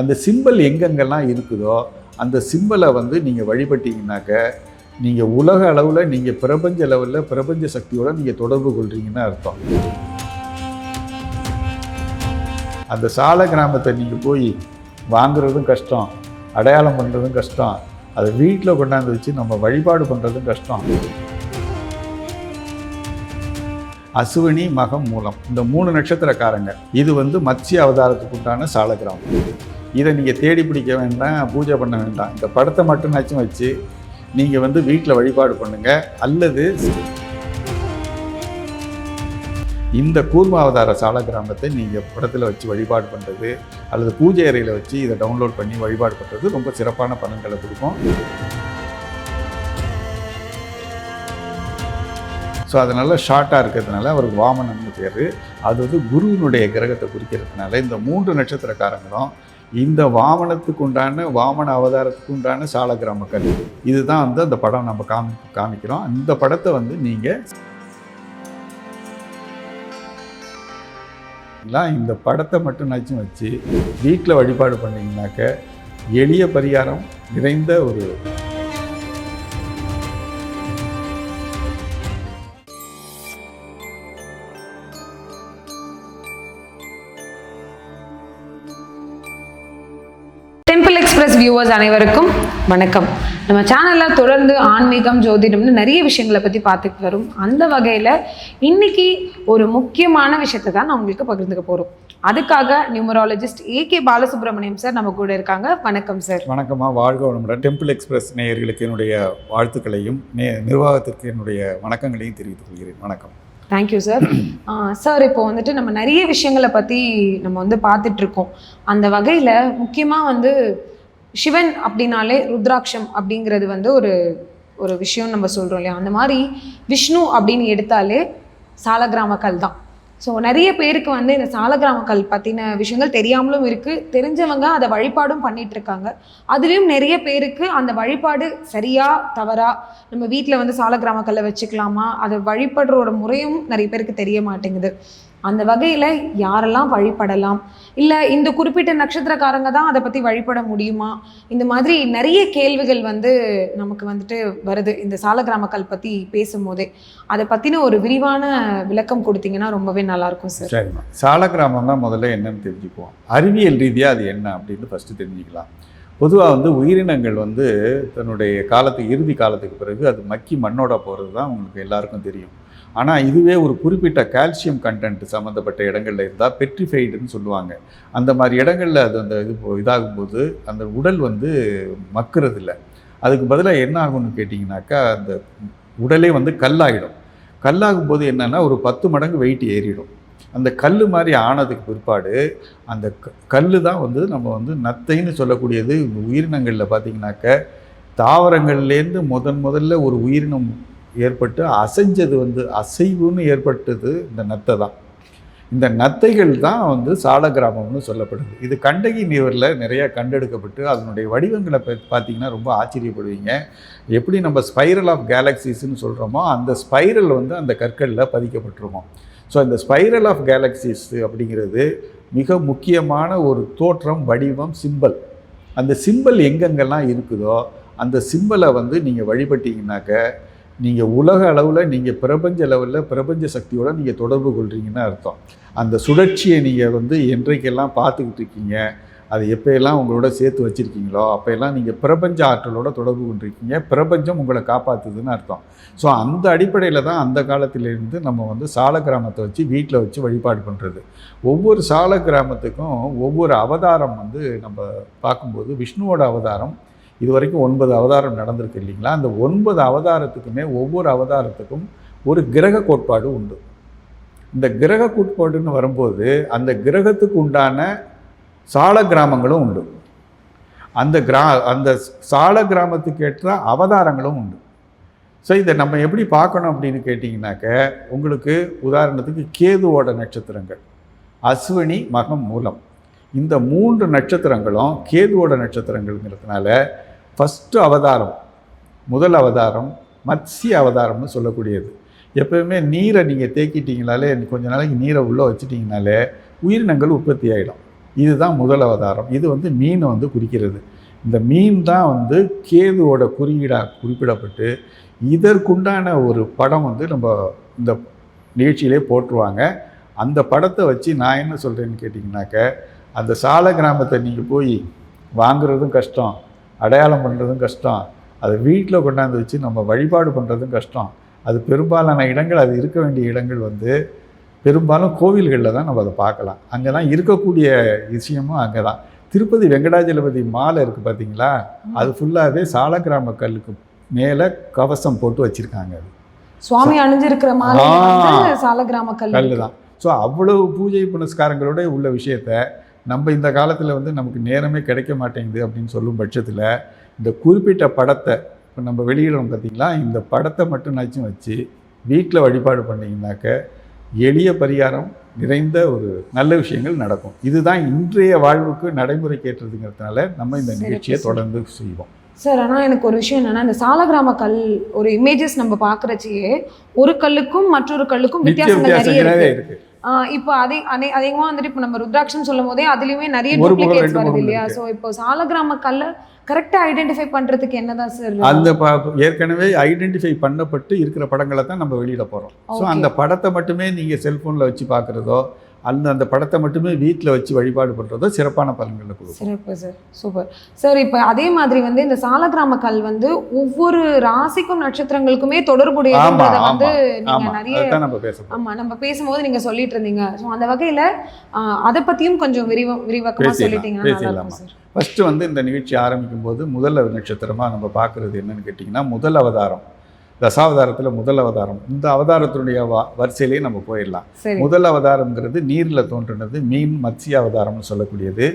அந்த சிம்பல் எங்கெங்கெல்லாம் இருக்குதோ அந்த சிம்பலை வந்து நீங்கள் வழிபட்டிங்கனாக்க நீங்கள் உலக அளவில் நீங்கள் பிரபஞ்ச லெவலில் பிரபஞ்ச சக்தியோட நீங்கள் தொடர்பு கொள்கிறீங்கன்னு அர்த்தம். அந்த சால கிராமத்தை நீங்கள் போய் வாங்குறதும் கஷ்டம் அடையாளம் பண்ணுறதும் கஷ்டம் அதை வீட்டில் கொண்டாந்து வச்சு நம்ம வழிபாடு பண்ணுறதும் கஷ்டம். அசுவினி மகம் மூலம். இந்த மூணு நட்சத்திரக்காரங்க. இது வந்து மத்ஸ்ய அவதாரத்துக்கு உண்டான சாலகிராமம் இதை நீங்கள் தேடி பிடிக்க வேண்டாம் பூஜை பண்ண வேண்டாம். இந்த படத்தை மட்டும்னாச்சும் வச்சு நீங்கள் வந்து வீட்டில் வழிபாடு பண்ணுங்கள் அல்லது இந்த கூர்மாவதார சால கிராமத்தை நீங்கள் படத்தில் வச்சு வழிபாடு பண்ணுறது அல்லது பூஜை அறையில் வச்சு இதை டவுன்லோட் பண்ணி வழிபாடு பண்ணுறது ரொம்ப சிறப்பான பலன்களை கொடுக்கும். ஸோ அதனால் ஷார்ட்டாக இருக்கிறதுனால அவருக்கு வாமனம்னு பேர். அது வந்து குருவினுடைய கிரகத்தை குறிக்கிறதுனால இந்த மூன்று நட்சத்திரக்காரங்களும் இந்த வாமனத்துக்கு உண்டான வாமன அவதாரத்துக்கு உண்டான சாலக்கிராமக்கள் இதுதான் வந்து அந்த படம் நம்ம காமி காமிக்கிறோம். அந்த படத்தை வந்து நீங்கள் இந்த படத்தை மட்டும் நச்சும் வச்சு வீட்டில் வழிபாடு பண்ணிங்கனாக்க எளிய பரிகாரம் நிறைந்த ஒரு எக்ஸ்பிரஸ் வியூவர்ஸ் அனைவருக்கும் வணக்கம். நம்ம சேனலில் தொடர்ந்து ஆன்மீகம் ஜோதிடம்னு நிறைய விஷயங்களை பற்றி பார்த்துட்டு வரும். அந்த வகையில் இன்னைக்கு ஒரு முக்கியமான விஷயத்தை தான் நான் உங்களுக்கு பகிர்ந்துக்க போகிறோம் அதுக்காக numerologist A K Balasubramaniam sir நம்ம கூட இருக்காங்க. வணக்கம் சார். வணக்கமாக வாழ்க வளமுடன். டெம்பிள் எக்ஸ்பிரஸ் நேயர்களுக்கு என்னுடைய வாழ்த்துக்களையும் நே நிர்வாகத்திற்கு என்னுடைய வணக்கங்களையும் தெரிவித்துக் கொள்கிறேன். வணக்கம். தேங்க்யூ சார் சார் இப்போ வந்துட்டு நம்ம நிறைய விஷயங்களை பற்றி நம்ம வந்து பார்த்துட்டு இருக்கோம். அந்த வகையில் முக்கியமாக வந்து சிவன் அப்படின்னாலே ருத்ராட்சம் அப்படிங்கிறது வந்து ஒரு ஒரு விஷயம் நம்ம சொல்கிறோம் இல்லையா? அந்த மாதிரி விஷ்ணு அப்படின்னு எடுத்தாலே சாலக்கிராமக்கல் தான். ஸோ நிறைய பேருக்கு வந்து இந்த சாலக்கிராமக்கல் பற்றின விஷயங்கள் தெரியாமலும் இருக்குது தெரிஞ்சவங்க அதை வழிபாடும் பண்ணிகிட்டு இருக்காங்க. அதுலேயும் நிறைய பேருக்கு அந்த வழிபாடு சரியா தவறா நம்ம வீட்டில் வந்து சாலக்கிராமக்கல்லை வச்சுக்கலாமா? அதை வழிபடுறோட முறையும் நிறைய பேருக்கு தெரிய மாட்டேங்குது. அந்த வகையில் யாரெல்லாம் வழிபடலாம்? இல்லை இந்த குறிப்பிட்ட நட்சத்திரக்காரங்க தான் அதை பற்றி வழிபட முடியுமா? இந்த மாதிரி நிறைய கேள்விகள் வந்து நமக்கு வந்துட்டு வருது. இந்த சாலக்கிராமக்கல் பற்றி பேசும்போதே. அதை பற்றின ஒரு விரிவான விளக்கம் கொடுத்தீங்கன்னா ரொம்பவே நல்லாயிருக்கும் சார். சரிம்மா. சால முதல்ல என்னன்னு தெரிஞ்சுக்குவோம். அறிவியல் ரீதியாக அது என்ன அப்படின்னு ஃபஸ்ட்டு தெரிஞ்சுக்கலாம். பொதுவாக வந்து உயிரினங்கள் வந்து தன்னுடைய காலத்துக்கு இறுதி காலத்துக்கு பிறகு அது மக்கி மண்ணோட போகிறது தான் உங்களுக்கு எல்லாருக்கும் தெரியும். ஆனால் இதுவே ஒரு குறிப்பிட்ட கால்சியம் கண்டென்ட் சம்மந்தப்பட்ட இடங்களில் இருந்தால் பெட்ரிஃபைடுன்னு சொல்லுவாங்க. அந்த மாதிரி இடங்களில் அது அந்த இது இதாகும்போது அந்த உடல் வந்து மக்கிறது இல்லை அதுக்கு பதிலாக என்ன ஆகும்னு கேட்டிங்கனாக்கா அந்த உடலே வந்து கல்லாகிடும் கல்லாகும் போது என்னன்னா ஒரு பத்து மடங்கு வெயிட் ஏறிடும். அந்த கல் மாதிரி ஆனதுக்கு பிற்பாடு அந்த கல் தான் வந்து நம்ம வந்து நத்தைன்னு சொல்லக்கூடியது இந்த உயிரினங்களில் பார்த்திங்கனாக்க தாவரங்கள்லேருந்து முதன் முதல்ல ஒரு உயிரினம் ஏற்பட்டு அசைஞ்சது வந்து அசைவுன்னு ஏற்பட்டது இந்த நத்தை தான். இந்த நத்தைகள் தான் வந்து சால கிராமம்னு சொல்லப்படுது. இது கண்டகி நீரில் நிறையா கண்டெடுக்கப்பட்டு அதனுடைய வடிவங்களை பார்த்தீங்கன்னா ரொம்ப ஆச்சரியப்படுவீங்க. எப்படி நம்ம ஸ்பைரல் ஆஃப் கேலக்சிஸ்ன்னு சொல்கிறோமோ அந்த ஸ்பைரல் வந்து அந்த கற்களில் பதிக்கப்பட்டிருக்கும் ஸோ இந்த ஸ்பைரல் ஆஃப் கேலக்சிஸ் அப்படிங்கிறது மிக முக்கியமான ஒரு தோற்றம் வடிவம் சிம்பல் அந்த சிம்பல் எங்கெங்கெல்லாம் இருக்குதோ அந்த சிம்பலை வந்து நீங்கள் வழிபட்டிங்கனாக்க நீங்கள் உலக அளவில் நீங்கள் பிரபஞ்ச லெவலில் பிரபஞ்ச சக்தியோடு நீங்கள் தொடர்பு கொள்கிறீங்கன்னு அர்த்தம். அந்த சுழற்சியை நீங்கள் வந்து என்றைக்கெல்லாம் பார்த்துக்கிட்டு இருக்கீங்க? அதை எப்போயெல்லாம் உங்களோட சேர்த்து வச்சுருக்கீங்களோ அப்போயெல்லாம் நீங்கள் பிரபஞ்ச ஆற்றலோட தொடர்பு கொண்டிருக்கீங்க. பிரபஞ்சம் உங்களை காப்பாற்றுதுன்னு அர்த்தம். ஸோ அந்த அடிப்படையில் தான் அந்த காலத்திலேருந்து நம்ம வந்து சால கிராமத்தை வச்சு வீட்டில் வச்சு வழிபாடு பண்ணுறது ஒவ்வொரு சால கிராமத்துக்கும் ஒவ்வொரு அவதாரம் வந்து நம்ம பார்க்கும்போது விஷ்ணுவோட அவதாரம் இது வரைக்கும் ஒன்பது அவதாரம் நடந்திருக்கு இல்லைங்களா? அந்த ஒன்பது அவதாரத்துக்குமே ஒவ்வொரு அவதாரத்துக்கும் ஒரு கிரக கோட்பாடு உண்டு. இந்த கிரக கோட்பாடுன்னு வரும்போது அந்த கிரகத்துக்கு உண்டான சால கிராமங்களும் உண்டு. அந்த கிரா அந்த சால கிராமத்துக்கு ஏற்ற அவதாரங்களும் உண்டு. ஸோ இதை நம்ம எப்படி பார்க்கணும் அப்படின்னு கேட்டிங்கனாக்க உங்களுக்கு உதாரணத்துக்கு கேதுவோட நட்சத்திரங்கள் அஸ்வினி மகம் மூலம். இந்த மூன்று நட்சத்திரங்களும் கேதுவோட நட்சத்திரங்கள்ங்கிறதுனால ஃபஸ்ட்டு அவதாரம் முதல் அவதாரம் மத்ஸ்ய அவதாரம்னு சொல்லக்கூடியது. எப்பயுமே நீரை நீங்கள் தேக்கிட்டீங்கனாலே கொஞ்ச நாளைக்கு நீரை உள்ளே வச்சிட்டிங்கனாலே உயிரினங்கள் உற்பத்தி ஆகிடும் இதுதான் முதல் அவதாரம். இது வந்து மீனை வந்து குறிக்கிறது. இந்த மீன் தான் வந்து கேதுவோட குறியீடாக குறிப்பிடப்பட்டு இதற்குண்டான ஒரு படம் வந்து நம்ம இந்த நிகழ்ச்சியிலே போட்டுருவாங்க. அந்த படத்தை வச்சு நான் என்ன சொல்கிறேன்னு கேட்டிங்கனாக்க அந்த சால கிராமத்தை நீங்கள் போய் வாங்குறதும் கஷ்டம். அடையாளம் பண்ணுறதும் கஷ்டம். அதை வீட்டில் கொண்டாந்து வச்சு நம்ம வழிபாடு பண்ணுறதும் கஷ்டம். அது பெரும்பாலான இடங்கள் அது இருக்க வேண்டிய இடங்கள் வந்து பெரும்பாலும் கோவில்களில் தான் நம்ம அதை பார்க்கலாம். அங்கே தான் இருக்கக்கூடிய விஷயமும் அங்கே தான் திருப்பதி வெங்கடாஜலபதி மாலை இருக்குது பார்த்தீங்களா அது ஃபுல்லாகவே சால கிராம கல்லுக்கு மேலே கவசம் போட்டு வச்சுருக்காங்க அது. சுவாமி அணிஞ்சிருக்கிற. வந்து சாலக்கிராம கல் கல் தான் ஸோ அவ்வளவு பூஜை புனஸ்காரங்களோட உள்ள விஷயத்த நம்ம இந்த காலத்தில் வந்து நமக்கு நேரமே கிடைக்க மாட்டேங்குது அப்படின்னு சொல்லும் பட்சத்தில் இந்த குறிப்பிட்ட படத்தை இப்போ நம்ம வெளியிடணும் பார்த்தீங்களா இந்த படத்தை மட்டும் நச்சும் வச்சு வீட்டில் வழிபாடு பண்ணிங்கனாக்க எளிய பரிகாரம் நிறைந்த ஒரு நல்ல விஷயங்கள் நடக்கும். இதுதான் இன்றைய வாழ்வுக்கு நடைமுறைக்கு ஏற்றதுங்கிறதுனால நம்ம இந்த நிகழ்ச்சியை. தொடர்ந்து செய்வோம். சார் ஆனால் எனக்கு ஒரு விஷயம் என்னன்னா இந்த சாலக்கிராம கல் ஒரு இமேஜஸ் நம்ம பார்க்குறச்சியே ஒரு கல்லுக்கும் மற்றொரு கல்லுக்கும் வித்தியாசங்கள் நிறைய வித்தியாசங்களே இருக்கு. இருக்கு. ஆஹ் இப்போ அதே அதே அதிகமாக வந்துட்டு இப்போ நம்ம ருத்ராட்சம் சொல்லும் போதே அதுலயுமே நிறைய டூப்ளிகேட்ஸ் வருது இல்லையா. ஸோ இப்போ சாலக்கிராம கல்லை கரெக்டாக ஐடென்டிஃபை பண்றதுக்கு என்னதான் சார் அந்த ஏற்கனவே ஐடென்டிஃபை பண்ணப்பட்டு இருக்கிற படங்களை தான் நம்ம வெளியிட போகிறோம் ஸோ. அந்த படத்தை மட்டுமே நீங்கள் செல்ஃபோனில் வச்சு பார்க்குறதோ அந்த அந்த படத்தை மட்டுமே வீட்டில் வச்சு வழிபாடு பண்ணுறதோ சிறப்பான பலன்களை கொடுக்கும். சிறப்பு சார். சூப்பர். சார் இப்போ அதே மாதிரி வந்து இந்த சாலக்கிராம கல் வந்து ஒவ்வொரு ராசிக்கும் நட்சத்திரங்களுக்குமே தொடர்புடையதுன்றத ஆமா, வந்து நீங்க ஆமாம் நிறைய நம்ம பேச போகிறோம் ஆமா நம்ம பேசும்போது நீங்க சொல்லிட்டு இருந்தீங்க. ஸோ அந்த வகையில அதை பத்தியும் கொஞ்சம் விரிவா விரிவாக்கமா பேசிடலாம், சொல்லிட்டீங்கன்னா சார். ஃபஸ்ட்டு வந்து இந்த நிகழ்ச்சி ஆரம்பிக்கும் போது முதல் நட்சத்திரமாக நம்ம பார்க்குறது என்னன்னு கேட்டிங்கன்னா முதல் அவதாரம். தசாவதாரத்தில் முதல் அவதாரம். இந்த அவதாரத்தினுடைய வரிசையிலேயே நம்ம போயிடலாம். முதல் அவதாரம்ங்கிறது நீரில் தோன்றினது மீன் மத்ஸ்ய அவதாரம்னு சொல்லக்கூடியது.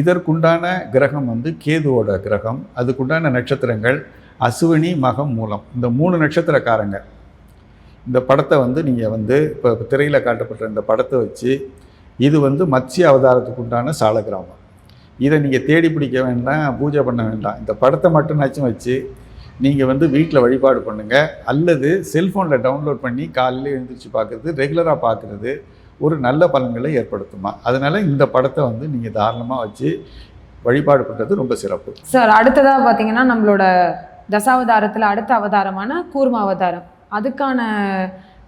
இதற்குண்டான கிரகம் வந்து கேதுவோட கிரகம். அதுக்குண்டான நட்சத்திரங்கள் அசுவினி மகம் மூலம். இந்த மூணு நட்சத்திரக்காரங்க. இந்த படத்தை வந்து நீங்கள் வந்து இப்போ திரையில் காட்டப்பட்ட இந்த படத்தை வச்சு இது வந்து மத்ஸ்ய அவதாரத்துக்கு உண்டான சாலக்கிராமம் இதை நீங்கள் தேடி பிடிக்க வேண்டாம் பூஜை பண்ண வேண்டாம். இந்த படத்தை மட்டும்னாச்சும் வச்சு நீங்கள் வந்து வீட்டில் வழிபாடு பண்ணுங்கள் அல்லது செல்ஃபோனில் டவுன்லோட் பண்ணி காலையில் எழுந்திரிச்சு பார்க்குறது ரெகுலராக பார்க்குறது ஒரு நல்ல பலன்களை ஏற்படுத்துமா? அதனால் இந்த படத்தை வந்து நீங்கள் தாராளமாக வச்சு வழிபாடு பண்ணுறது ரொம்ப சிறப்பு. சார் அடுத்ததா பாத்தீங்கன்னா நம்மளோட தசாவதாரத்துல அடுத்த அவதாரமான கூர்ம அவதாரம். அதுக்கான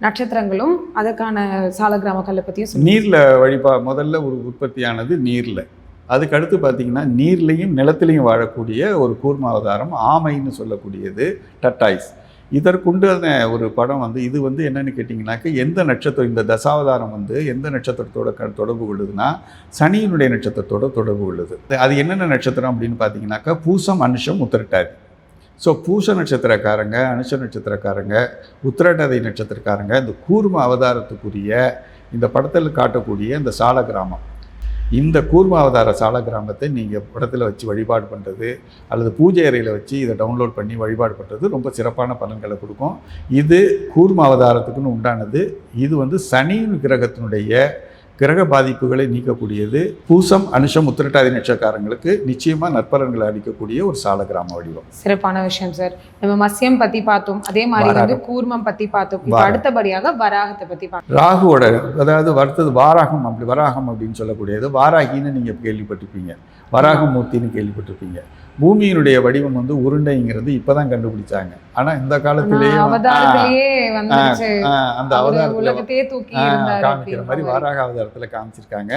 நட்சத்திரங்களும் அதுக்கான சாலக்கிராம கல்லை பத்தியும் சொல்லுங்க நீரில் வழிபா முதல்ல ஒரு உற்பத்தியானது நீரில். அதுக்கடுத்து பார்த்திங்கன்னா பார்த்தீங்கன்னா நீர்லேயும் நிலத்திலையும் வாழக்கூடிய ஒரு கூர்ம அவதாரம் ஆமைன்னு சொல்லக்கூடியது டட்டாய்ஸ். இதற்குண்டான ஒரு படம் வந்து இது வந்து என்னென்னு கேட்டிங்கனாக்க எந்த நட்சத்திரம் இந்த தசாவதாரம் வந்து எந்த நட்சத்திரத்தோட க தொடர்பு கொள்ளுதுன்னா சனியினுடைய நட்சத்திரத்தோட தொடர்பு கொள்ளுது. அது என்னென்ன நட்சத்திரம் அப்படின்னு பார்த்தீங்கன்னாக்கா பூசம் அனுஷம் உத்திரட்டாதி. ஸோ பூச நட்சத்திரக்காரங்க அனுஷ நட்சத்திரக்காரங்க உத்திரட்டாதி நட்சத்திரக்காரங்க இந்த கூர்ம அவதாரத்துக்குரிய இந்த படத்தில் காட்டக்கூடிய இந்த சால கிராமம் இந்த கூர்மாவதார சால கிராமத்தை நீங்கள் படத்தில் வச்சு வழிபாடு பண்ணுறது அல்லது பூஜை அறையில் வச்சு இதை டவுன்லோட் பண்ணி வழிபாடு பண்ணுறது ரொம்ப சிறப்பான பலன்களை கொடுக்கும். இது கூர்மாவதாரத்துக்குன்னு உண்டானது. இது வந்து சனி கிரகத்தினுடைய கிரக பாதிப்புகளை நீக்கக்கூடியது. பூசம் அனுஷம் உத்திரட்டாதி நட்சத்திரக்காரங்களுக்கு நிச்சயமாக நற்பலன்களை அளிக்கக்கூடிய ஒரு சால கிராம வடிவம். சிறப்பான விஷயம் சார் நம்ம மத்ஸ்யம் பத்தி பார்த்தோம். அதே மாதிரி வந்து. கூர்மம் பத்தி பார்த்தோம். அடுத்தபடியாக வராகத்தை பத்தி பார்த்தோம் ராகுவோட அதாவது வர்த்தது வாராகம் அப்படி வராகம் அப்படின்னு சொல்லக்கூடியது. வாராகின்னு நீங்கள் கேள்விப்பட்டிருப்பீங்க. வராகமூர்த்தின்னு கேள்விப்பட்டிருப்பீங்க. பூமியினுடைய வடிவம் வந்து உருண்டைங்கிறது இப்பதான் கண்டுபிடிச்சாங்க. ஆனா இந்த காலத்திலேயே அந்த அவதாரத்துல காமிக்கிற மாதிரி. வாராக அவதாரத்தில் காமிச்சிருக்காங்க.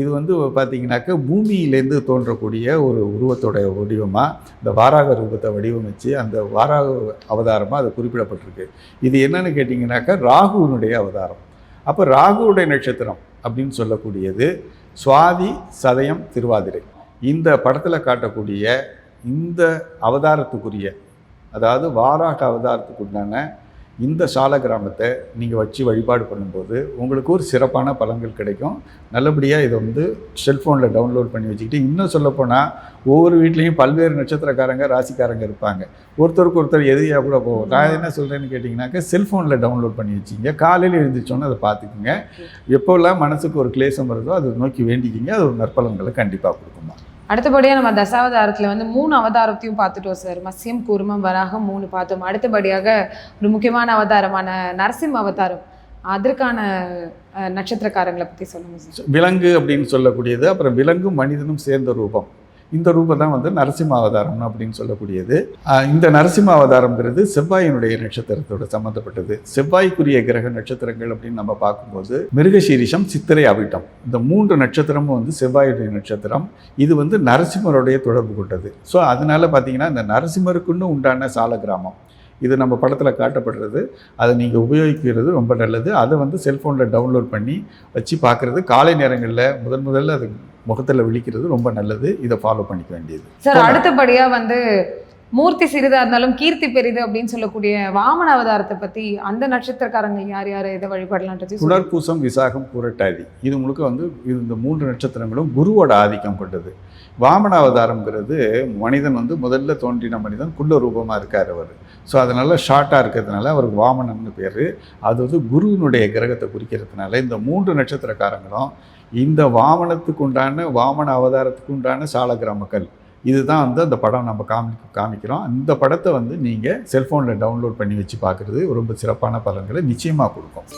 இது வந்து பார்த்தீங்கன்னாக்க பூமியிலேருந்து தோன்றக்கூடிய ஒரு உருவத்தோட வடிவமாக இந்த வாராக ரூபத்தை வடிவமைச்சு அந்த வாராக அவதாரமாக அது குறிப்பிடப்பட்டிருக்கு. இது என்னன்னு கேட்டிங்கனாக்கா ராகுவினுடைய அவதாரம். அப்போ ராகுவுடைய நட்சத்திரம் அப்படின்னு சொல்லக்கூடியது சுவாதி சதயம் திருவாதிரை. இந்த படத்தில் காட்டக்கூடிய இந்த அவதாரத்துக்குரிய அதாவது வாராக அவதாரத்துக்குண்டான இந்த சால கிராமத்தை நீங்கள் வச்சு வழிபாடு பண்ணும்போது உங்களுக்கு ஒரு சிறப்பான பலன்கள் கிடைக்கும். நல்லபடியாக இதை வந்து செல்ஃபோனில் டவுன்லோட் பண்ணி வச்சுக்கிட்டு இன்னும் சொல்லப்போனால் ஒவ்வொரு வீட்லேயும் பல்வேறு நட்சத்திரக்காரங்க ராசிக்காரங்க இருப்பாங்க. ஒருத்தருக்கு ஒருத்தர் எதிரியாக கூட போகும். நான் என்ன சொல்கிறேன்னு கேட்டிங்கனாக்கா செல்ஃபோனில் டவுன்லோட் பண்ணி வச்சிங்க. காலையில் எழுந்திரிச்சோன்னு அதை பார்த்துக்குங்க. எப்போல்லாம் மனசுக்கு ஒரு கிளேசம் வருதோ அதை நோக்கி வேண்டிக்கிங்க. அது ஒரு நற்பலன்களை கண்டிப்பாக கொடுக்குமா. அடுத்தபடியாக நம்ம தசாவதாரத்தில் வந்து மூணு அவதாரத்தையும் பார்த்துட்டோம் சார். மசியம் கூர்மம் வராகம் மூணு பார்த்தோம். அடுத்தபடியாக ஒரு முக்கியமான அவதாரமான நரசிம்ம அவதாரம். அதற்கான நட்சத்திரக்காரங்களை பற்றி சொல்லுங்கள் சார். விலங்கு அப்படின்னு சொல்லக்கூடியது அப்புறம் விலங்கும் மனிதனும் சேர்ந்த ரூபம். இந்த ரூபம் தான் வந்து நரசிம்ம அவதாரம் அப்படின்னு சொல்லக்கூடியது. இந்த நரசிம்ம அவதாரம்ங்கிறது செவ்வாயினுடைய நட்சத்திரத்தோட சம்மந்தப்பட்டது செவ்வாய்க்குரிய கிரக நட்சத்திரங்கள் அப்படின்னு நம்ம பார்க்கும்போது மிருகசீரிஷம் சித்திரை அவிட்டம். இந்த மூன்று நட்சத்திரமும் வந்து செவ்வாயுடைய நட்சத்திரம். இது வந்து நரசிம்மருடைய தொடர்பு கொண்டது. ஸோ அதனால பார்த்தீங்கன்னா இந்த நரசிம்மருக்குன்னு உண்டான சால கிராமம். இது நம்ம படத்தில் காட்டப்படுறது. அதை நீங்கள் உபயோகிக்கிறது ரொம்ப நல்லது. அதை வந்து செல்ஃபோனில் டவுன்லோட் பண்ணி வச்சு பார்க்குறது காலை நேரங்களில் முதன் முதல்ல அது முகத்தில் விழிக்கிறது ரொம்ப நல்லது. இதை ஃபாலோ பண்ணிக்க வேண்டியது. சார் அடுத்தபடியா வந்து மூர்த்தி சிறிதா இருந்தாலும் கீர்த்தி பெரிது அப்படின்னு சொல்லக்கூடிய வாமன அவதாரத்தை பத்தி அந்த நட்சத்திரக்காரங்க யார் யார் எதை வழிபடலான்றது. புனர்பூசம் விசாகம் பூரட்டாதி. இது முழுக்க வந்து இந்த மூன்று நட்சத்திரங்களும் குருவோட ஆதிக்கம் கொண்டது. வாமன அவதாரம்ங்கிறது மனிதன் வந்து முதல்ல தோன்றின மனிதன் குள்ள ரூபமாக இருக்கார் அவர். ஸோ அதனால் ஷார்ட்டாக இருக்கிறதுனால அவருக்கு வாமனம்னு பேர். அது வந்து குருவினுடைய கிரகத்தை குறிக்கிறதுனால இந்த மூன்று நட்சத்திரக்காரங்களும் இந்த வாமனத்துக்கு உண்டான வாமன அவதாரத்துக்கு உண்டான சாலக்கிராமக்கல் இதுதான் வந்து அந்த படம் நம்ம காமி காமிக்கிறோம். இந்த படத்தை வந்து நீங்கள் செல்ஃபோனில் டவுன்லோட் பண்ணி வச்சு பார்க்குறது ரொம்ப சிறப்பான பலன்களை நிச்சயமாக கொடுக்கும்.